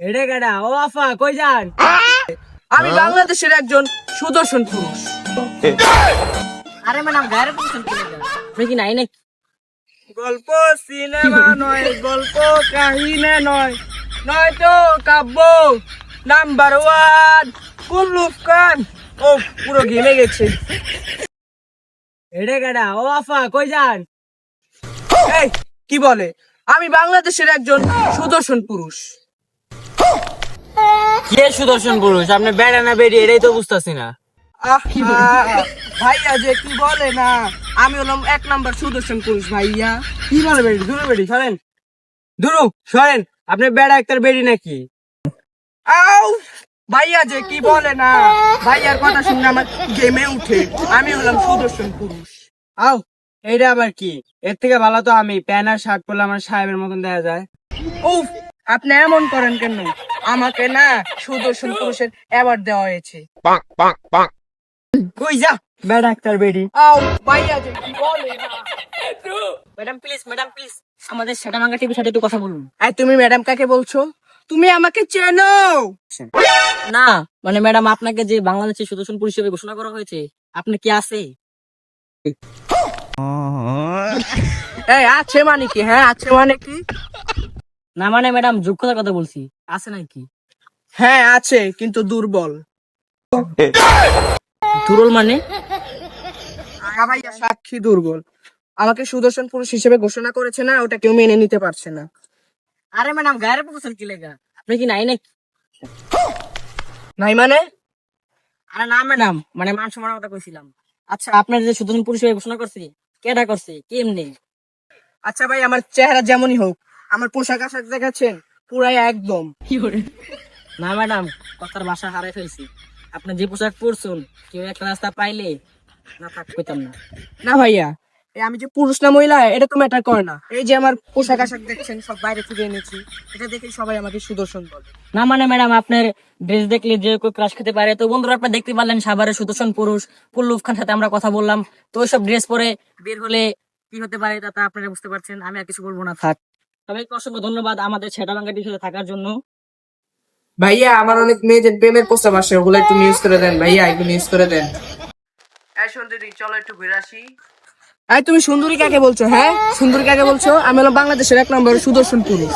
এডে গাডা ও আফা কই যান? আমি বাংলাদেশের একজন সুদর্শন পুরুষ। আরে ম্যাডাম গায়ের কি নাই নাকি? গল্প সিনেমা নয় গল্প কাহিনী নয় নয় তো কাব্য নাম্বার ওয়ান। কুল্লুফ খান ও পুরো ঘেমে গেছে। এডে গাডা ও আফা কই যান? এই কি বলে? আমি বাংলাদেশের একজন সুদর্শন পুরুষ। কে সুদর্শন পুরুষ? আপনি বেড়া না বেরিয়ে এটাই তো বুঝতাছি না। ভাইয়া যে কি বলে না, আমি হলাম এক নাম্বার সুদর্শন পুরুষ, ভাইয়া। কি বলে বেড়ি? দূরে বেড়ি, সরেন। দূরু সরেন। আপনি বেড়া একটার বেড়ি নাকি? আউ, ভাইয়া যে কি বলে না, ভাইয়ার কথা শুনে আমার গেমে উঠে। আমি হলাম সুদর্শন পুরুষ। আও এইটা আবার কি? এর থেকে ভালো তো আমি, প্যান্ট আর শার্ট পরলে আমার সাহেবের মতন দেখা যায়। উফ, আপনি এমন করেন কেন? আমাকে না সুদর্শন পুরুষের অ্যাওয়ার্ড দেওয়া হয়েছে। কই যা? একটার বেড়ি আউ ভাইয়া যে কি বলে ম্যাডাম প্লিজ ম্যাডাম প্লিজ আমাদের সেটা মাঙ্গা টিভির সাথে একটু কথা বলুন। এই তুমি ম্যাডাম কাকে বলছো? তুমি আমাকে চেনো! না মানে ম্যাডাম আপনাকে যে বাংলাদেশের সুদর্শন পুলিশ হিসেবে ঘোষণা করা হয়েছে আপনি কি আছে? এই আছে মানে কি? হ্যাঁ আছে মানে কি? না মানে ম্যাডাম যোগ্যতার কথা বলছি। আছে নাকি? হ্যাঁ আছে কিন্তু দুর্বল। দুর্বল মানে? সাক্ষী দুর্বল। আমাকে সুদর্শন পুরুষ হিসেবে ঘোষণা করেছে না ওটা কেউ মেনে নিতে পারছে না। আরে ম্যাডাম গায়ের পছন্দ কি লেগা? আপনি কি নাই নাকি? নাই মানে? আরে না ম্যাডাম মানে মান সম্মানের কথা কইছিলাম। আচ্ছা আপনার যে সুদর্শন পুরুষ হিসেবে ঘোষণা করছে কেডা করছে? কেমনে? আচ্ছা ভাই আমার চেহারা যেমনই হোক আমার পোশাক আশাক দেখাচ্ছেন? পুরাই একদম। না ম্যাডাম কথার ভাষা হারাই ফেলছি। আপনি যে পোশাক পরছেন কেউ একটা রাস্তা পাইলে না থাক কইতাম না। না ভাইয়া এই আমি যে পুরুষ না মহিলা এটা তো ম্যাটার করে না। এই যে আমার পোশাক আশাক দেখছেন সব বাইরে থেকে এনেছি এটা দেখে সবাই আমাকে সুদর্শন বলে। না মানে ম্যাডাম আপনার ড্রেস দেখলে যে কেউ ক্রাশ খেতে পারে তো বন্ধুরা আপনার দেখতে পারলেন সাভারের সুদর্শন পুরুষ কুল্লুফ খান সাথে আমরা কথা বললাম। তো ওইসব ড্রেস পরে বের হলে কি হতে পারে তা আপনারা বুঝতে পারছেন আমি আর কিছু বলব না। থাক। সবাইকে অসংখ্য ধন্যবাদ আমাদের ছেটা বাঙ্গাটির সাথে থাকার জন্য। ভাইয়া আমার অনেক মেয়েদের প্রেমের প্রস্তাব আসে ওগুলো একটু নিউজ করে দেন ভাইয়া একটু নিউজ করে দেন। এই সুন্দরী চলো একটু ঘুরে আসি। এই তুমি সুন্দরী কাকে বলছো হ্যাঁ? সুন্দরী কাকে বলছো? আমি হলো বাংলাদেশের এক নম্বর সুদর্শন পুরুষ